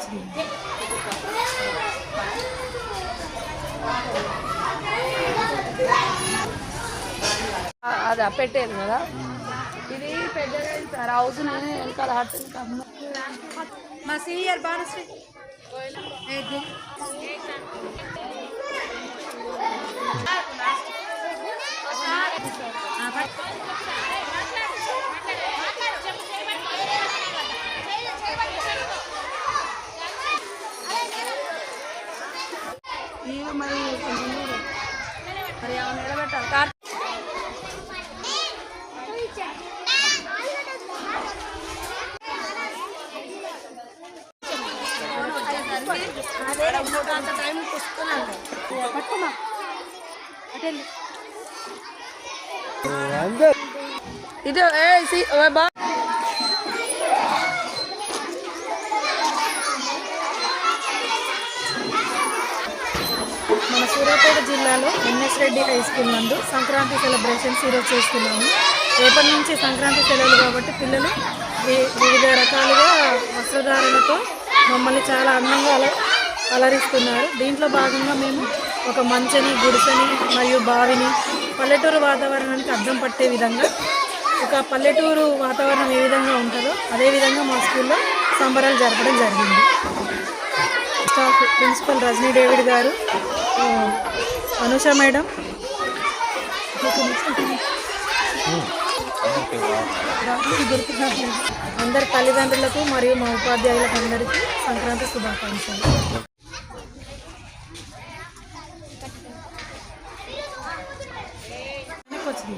వచ్చింది అది పెట్టేది కదా ఇది పెద్దగా సార్ హౌస్ నేను వెనకాల హట్ మా సీనియర్ బానుశ్రీ ఇక మరి కొంచెం. మరి నిలబెట్టాలి. కార్ అదే అంత టైం పట్టుకోమా ఏ బా. మన సూర్యాపేట జిల్లాలో ఎంఎస్ రెడ్డి హై స్కూల్ నందు సంక్రాంతి సెలబ్రేషన్స్ ఈరోజు చేస్తున్నాము. రేపటి నుంచి సంక్రాంతి సెలవులు కాబట్టి పిల్లలు వివిధ రకాలుగా వస్త్రధారణతో మమ్మల్ని చాలా అందంగా అలరిస్తున్నారు. దీంట్లో భాగంగా మేము ఒక మంచని గుడిసెని మరియు బావిని పల్లెటూరు వాతావరణానికి అద్దం పట్టే విధంగా ఒక పల్లెటూరు వాతావరణం ఏ విధంగా ఉంటుందో అదే విధంగా మా స్కూల్లో సంబరాలు జరపడం జరిగింది. స్టాఫ్ ప్రిన్సిపల్ రజనీ డేవిడ్ గారు అనుష మేడం. అందరి తల్లిదండ్రులకు మరియు మా ఉపాధ్యాయులకు అందరికీ సంక్రాంతి శుభాకాంక్షలు. వచ్చింది